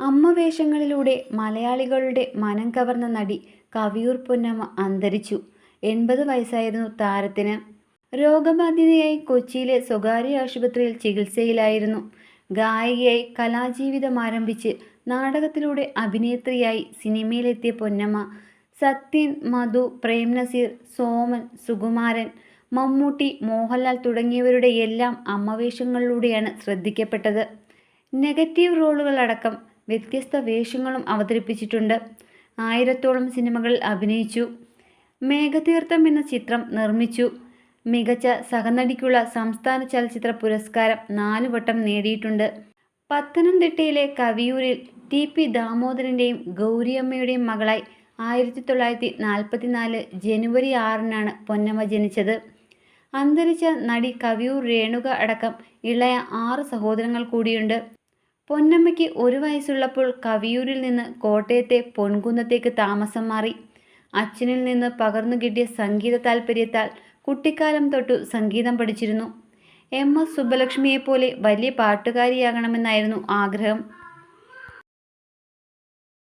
അമ്മ വേഷങ്ങളിലൂടെ മലയാളികളുടെ മനം കവർന്ന നടി കവിയൂർ പൊന്നമ്മ അന്തരിച്ചു. എൺപത് വയസ്സായിരുന്നു താരത്തിന്. രോഗബാധിതയായി കൊച്ചിയിലെ സ്വകാര്യ ആശുപത്രിയിൽ ചികിത്സയിലായിരുന്നു. ഗായികയായി കലാജീവിതം ആരംഭിച്ച് നാടകത്തിലൂടെ അഭിനേത്രിയായി സിനിമയിലെത്തിയ പൊന്നമ്മ സത്യൻ മധു പ്രേം നസീർ സോമൻ സുകുമാരൻ മമ്മൂട്ടി മോഹൻലാൽ തുടങ്ങിയവരുടെ എല്ലാം അമ്മവേഷങ്ങളിലൂടെയാണ് ശ്രദ്ധിക്കപ്പെട്ടത്. നെഗറ്റീവ് റോളുകളടക്കം വ്യത്യസ്ത വേഷങ്ങളും അവതരിപ്പിച്ചിട്ടുണ്ട്. ആയിരത്തോളം സിനിമകളിൽ അഭിനയിച്ചു. മേഘതീർത്ഥം എന്ന ചിത്രം നിർമ്മിച്ചു. മികച്ച സഹനടിക്കുള്ള സംസ്ഥാന ചലച്ചിത്ര പുരസ്കാരം നാലു വട്ടം നേടിയിട്ടുണ്ട്. പത്തനംതിട്ടയിലെ കവിയൂരിൽ ടി പി ദാമോദരന്റെയും ഗൗരിയമ്മയുടെയും മകളായി ആയിരത്തി തൊള്ളായിരത്തി നാൽപ്പത്തിനാല് ജനുവരി ആറിനാണ് പൊന്നമ്മ ജനിച്ചത്. അന്തരിച്ച നടി കവിയൂർ രേണുക അടക്കം ഇളയ ആറ് സഹോദരങ്ങൾ കൂടിയുണ്ട്. പൊന്നമ്മയ്ക്ക് ഒരു വയസ്സുള്ളപ്പോൾ കവിയൂരിൽ നിന്ന് കോട്ടയത്തെ പൊൻകുന്നത്തേക്ക് താമസം മാറി. അച്ഛനിൽ നിന്ന് പകർന്നു കിട്ടിയ സംഗീത താൽപ്പര്യത്താൽ കുട്ടിക്കാലം തൊട്ടു സംഗീതം പഠിച്ചിരുന്നു. എം എസ് സുബ്ബലക്ഷ്മിയെപ്പോലെ വലിയ പാട്ടുകാരിയാകണമെന്നായിരുന്നു ആഗ്രഹം.